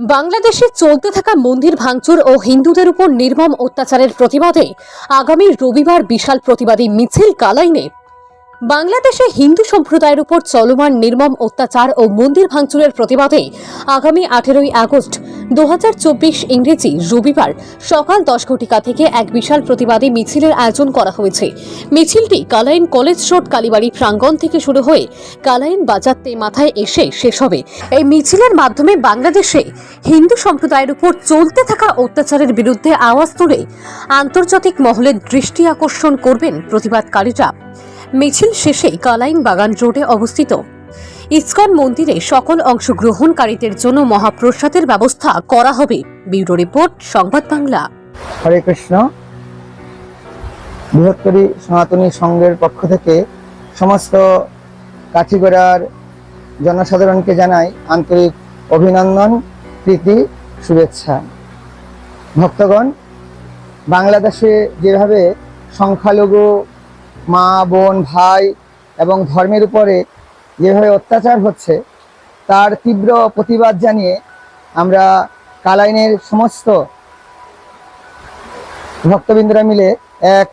বাংলাদেশে চলতে থাকা মন্দির ভাঙচুর ও হিন্দুদের উপর নির্মম অত্যাচারের প্রতিবাদে আগামী রবিবার বিশাল প্রতিবাদী মিছিল কালাইনে বাংলাদেশে হিন্দু সম্প্রদায়ের উপর চলমান নির্মম অত্যাচার ও মন্দির ভাঙচুরের প্রতিবাদে আগামী আঠেরোই আগস্ট দুহাজার চব্বিশ ইংরেজি রবিবার সকাল দশ ঘটিকা থেকে এক বিশাল প্রতিবাদী মিছিলের আয়োজন করা হয়েছে। মিছিলটি কালাইন কলেজ রোড, কালীবাড়ি প্রাঙ্গণ থেকে শুরু হয়ে কালাইন বাজারতে মাথায় এসে শেষ হবে। এই মিছিলের মাধ্যমে বাংলাদেশে হিন্দু সম্প্রদায়ের উপর চলতে থাকা অত্যাচারের বিরুদ্ধে আওয়াজ তুলে আন্তর্জাতিক মহলের দৃষ্টি আকর্ষণ করবেন প্রতিবাদকারীরা। মিছিল শেষে কালাইন বাগান রোডে অবস্থিত। ইসকন মন্দিরে সকল অংশগ্রহণকারীদের জন্য মহাপ্রসাদের ব্যবস্থা করা হবে। ব্যুরো রিপোর্ট, সংবাদ বাংলা। হরে কৃষ্ণ। বৃহত্তরী সনাতনী সংঘের পক্ষ থেকে সমস্ত কাঠিগড়ার জনসাধারণকে জানাই আন্তরিক অভিনন্দন, প্রীতি, শুভেচ্ছা। ভক্তগণ, বাংলাদেশে যেভাবে সংখ্যালঘু মা, বোন, ভাই এবং ধর্মের উপরে যেভাবে অত্যাচার হচ্ছে, তার তীব্র প্রতিবাদ জানিয়ে আমরা কালাইনের সমস্ত ভক্তবৃন্দরা মিলে এক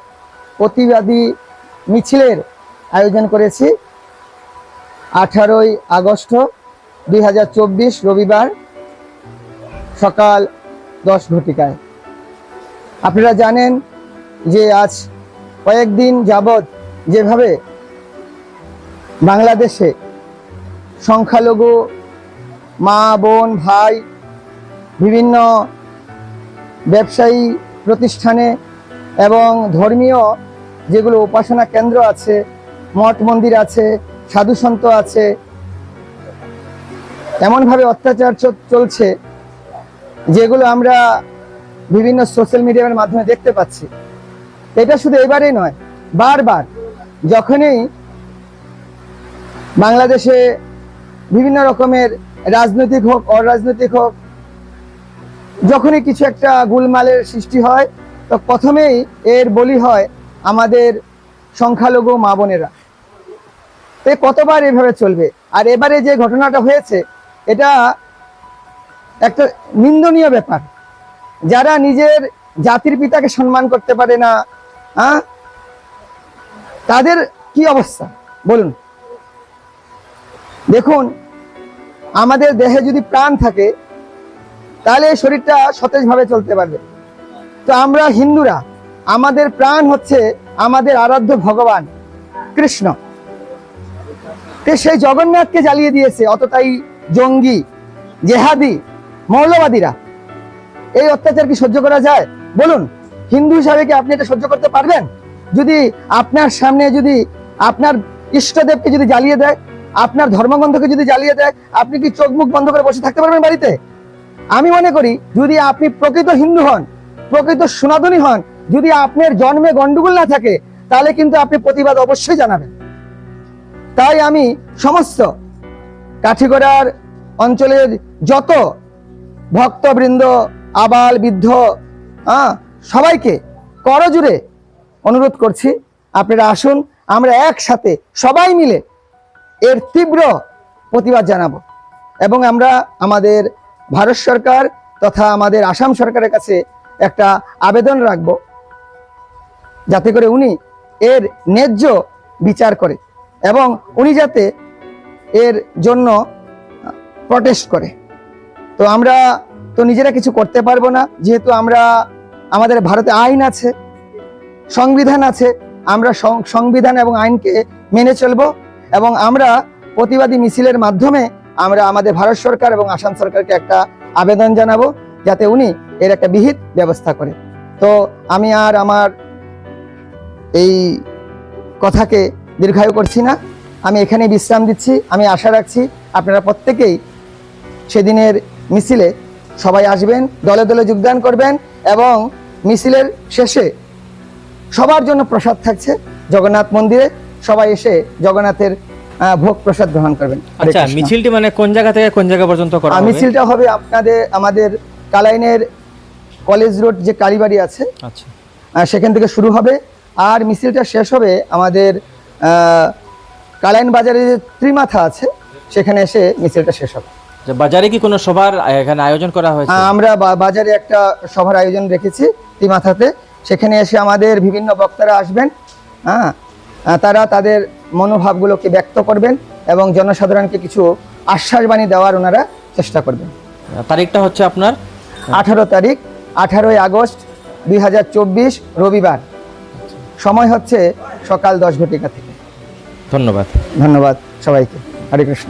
প্রতিবাদী মিছিলের আয়োজন করেছি। আঠারোই আগস্ট দুই হাজার চব্বিশ রবিবার সকাল দশ ঘটিকায়। আপনারা জানেন যে আজ কয়েকদিন যাবৎ যেভাবে বাংলাদেশে সংখ্যালঘু মা, বোন, ভাই বিভিন্ন ব্যবসায়ী প্রতিষ্ঠানে এবং ধর্মীয় যেগুলো উপাসনা কেন্দ্র আছে, মঠ মন্দির আছে সাধুসন্ত আছে, এমনভাবে অত্যাচার চলছে যেগুলো আমরা বিভিন্ন সোশ্যাল মিডিয়ার মাধ্যমে দেখতে পাচ্ছি। এটা শুধু এবারেই নয়, বারবার যখনই বাংলাদেশে বিভিন্ন রকমের রাজনৈতিক হোক, অরাজনৈতিক হোক, যখনই কিছু একটা গুলমালের সৃষ্টি হয়, তো প্রথমেই এর বলি হয় আমাদের সংখ্যালঘু মা বোনেরা। এ কতবার এভাবে চলবে? আর এবারে যে ঘটনাটা হয়েছে, এটা একটা নিন্দনীয় ব্যাপার। যারা নিজের জাতির পিতাকে সম্মান করতে পারে না হ্যাঁ? তাদের কি অবস্থা? বলুন। দেখুন, আমাদের দেহে যদি প্রাণ থাকে, তাহলে শরীরটা সতেজভাবে চলতে পারবে। তো আমরা হিন্দুরা, আমাদের প্রাণ হচ্ছে আমাদের আরাধ্য ভগবান, কৃষ্ণ। তো সেই জগন্নাথকে জ্বালিয়ে দিয়েছে অতটাই জঙ্গি, জেহাদি, মৌলবাদীরা। এই অত্যাচার কি সহ্য করা যায়? বলুন। হিন্দু হিসাবে কি আপনি এটা সহ্য করতে পারবেন? যদি আপনার সামনে যদি আপনার ইষ্টদেবকে যদি জ্বালিয়ে দেয়, আপনার ধর্মগ্রন্থকে যদি জ্বালিয়ে দেয়, আপনি কি চোখ মুখ বন্ধ করে বসে থাকতে পারবেন বাড়িতে? আমি মনে করি, যদি আপনি প্রকৃত হিন্দু হন, প্রকৃত সনাতনী হন, যদি আপনার জন্মে গন্ডগোল না থাকে, তাহলে কিন্তু আপনি প্রতিবাদ অবশ্যই জানাবেন। তাই আমি সমস্ত কাঠিগড়ার অঞ্চলের যত ভক্তবৃন্দ, আবাল বৃদ্ধ হ্যাঁ সবাইকে করজুড়ে অনুরোধ করছি, আপনারা আসুন, আমরা একসাথে সবাই মিলে এর তীব্র প্রতিবাদ জানাব। এবং আমরা আমাদের ভারত সরকার তথা আমাদের আসাম সরকারের কাছে একটা আবেদন রাখব, যাতে করে উনি এর ন্যায্য বিচার করে এবং উনি যাতে এর জন্য প্রটেস্ট করে। তো আমরা তো নিজেরা কিছু করতে পারব না, যেহেতু আমরা আমাদের ভারতে আইন আছে, সংবিধান আছে, আমরা সংবিধান এবং আইনকে মেনে চলবো এবং আমরা প্রতিবাদী মিছিলের মাধ্যমে আমরা আমাদের ভারত সরকার এবং আসাম সরকারকে একটা আবেদন জানাব যাতে উনি এর একটা বিহিত ব্যবস্থা করে। তো আমি আর আমার এই কথাকে দীর্ঘায়ু করছি না। আমি এখানে বিশ্রাম দিচ্ছি। আমি আশা রাখছি আপনারা প্রত্যেকেই সেদিনের মিছিলে সবাই আসবেন দলে দলে যোগদান করবেন এবং মিছিলের শেষে সবার জন্য প্রসাদ থাকছে জগন্নাথ মন্দিরে। সবাই এসে জগন্নাথের ভোগ প্রসাদ গ্রহণ করবেন। আচ্ছা মিছিলটি মানে কোন জায়গা থেকে কোন জায়গা পর্যন্ত করা হবে? মিছিলটা হবে আপনাদের আমাদের কালাইনের কলেজ রোড যে কালীবাড়ি আছে আচ্ছা। সেখান থেকে শুরু হবে। আর মিছিলটা শেষ হবে আমাদের কালাইন বাজারে যে ত্রিমাথা আছে সেখানে এসে মিছিলটা শেষ হবে। বাজারে কি কোনো সভার এখানে আয়োজন করা হয়েছে? আমরা বা- বাজারে একটা সভার আয়োজন রেখেছি তিমাথাতে সেখানে এসে আমাদের বিভিন্ন বক্তারা আসবেন হ্যাঁ তারা তাদের মনোভাবগুলোকে ব্যক্ত করবেন এবং জনসাধারণকে কিছু আশ্বাসবাণী দেওয়ার ওনারা চেষ্টা করবেন। তারিখটা হচ্ছে আপনার? আঠারো তারিখ আঠারোই আগস্ট দুই হাজার চব্বিশ রবিবার। সময় হচ্ছে সকাল দশ ঘটিকা থেকে। ধন্যবাদ। ধন্যবাদ সবাইকে। হরে কৃষ্ণ।